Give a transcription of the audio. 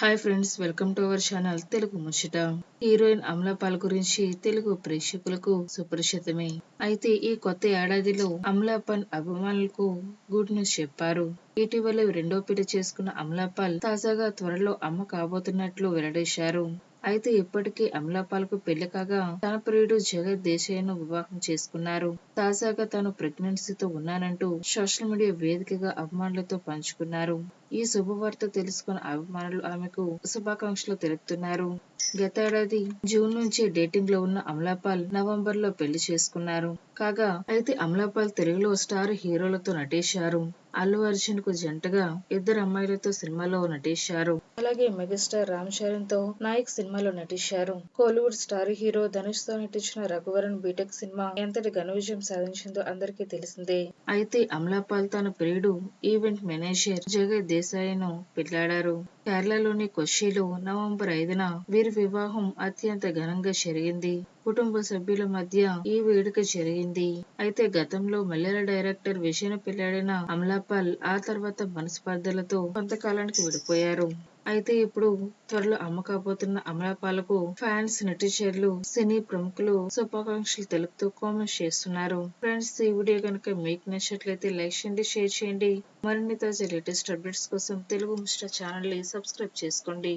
Hi friends welcome to our channel Telugu ముచ్చట heroine Amala Paul గురించి తెలుగు ప్రేక్షకులకు సుపరిచితమే. అయితే ఈ కొత్త ఏడాదిలో అమలాపాల్ అభిమానులకు గుడ్ న్యూస్ చెప్పారు. ఇటీవల రెండో పెళ్ళి చేసుకున్న అమలాపాల్ తాజాగా త్వరలో అమ్మ కాబోతున్నట్లు వెల్లడేశారు. అయితే ఇప్పటికీ అమలాపాల్కు పెళ్ళి కాగా తన ప్రియుడు జగత్ దేశాయ్ను వివాహం చేసుకున్నారు. తాజాగా తాను ప్రెగ్నెన్సీతో ఉన్నానంటూ సోషల్ మీడియా వేదికగా అభిమానులతో పంచుకున్నారు. ఈ శుభవార్త తెలుసుకున్న అభిమానులు ఆమెకు శుభాకాంక్షలు తెలుపుతున్నారు. గతేడాది జూన్ నుంచి డేటింగ్లో ఉన్న అమలాపాల్ నవంబర్లో పెళ్ళి చేసుకున్నారు. కాగా అయితే అమలాపాల్ తెలుగులో స్టార్ హీరోలతో నటించారు. అల్లు అర్జున్కు జంటగా ఇద్దరు అమ్మాయిలతో సినిమాలో నటించారు. అలాగే మెగాస్టార్ రామ్ చరణ్తో నాయక్ సినిమాలో నటించారు. కోలీవుడ్ స్టార్ హీరో ధనుష్తో నటించిన రఘువరన్ బీటెక్ సినిమా ఎంతటి ఘన విజయం సాధించిందో అందరికీ తెలిసిందే. అయితే అమలాపాల్ తన ప్రియుడు ఈవెంట్ మేనేజర్ జగద్ దేశాయ్ను పెళ్ళాడారు. కేరళలోని కొచ్చిలో నవంబర్ ఐదున వీరి వివాహం అత్యంత ఘనంగా జరిగింది. కుటుంబ సభ్యుల మధ్య ఈ వేడుక జరిగింది. అయితే గతంలో మల్లెల డైరెక్టర్ విజయను పెళ్ళాడిన అమలాపాల్ ఆ తర్వాత మనస్పర్ధలతో కొంతకాలానికి విడిపోయారు. అయితే ఇప్పుడు త్వరలో అమ్మ కాబోతున్న అమలాపాలకు ఫ్యాన్స్ నటిచర్లు సినీ ప్రముఖులు శుభాకాంక్షలు తెలుపుతూ కామెంట్స్ చేస్తున్నారు. ఫ్రెండ్స్ ఈ వీడియో కనుక మీకు నచ్చినట్లయితే లైక్ చేయండి షేర్ చేయండి. మరిన్ని తాజా లేటెస్ట్ అప్డేట్స్ కోసం తెలుగు మిస్టర్ ఛానల్ని సబ్స్క్రైబ్ చేసుకోండి.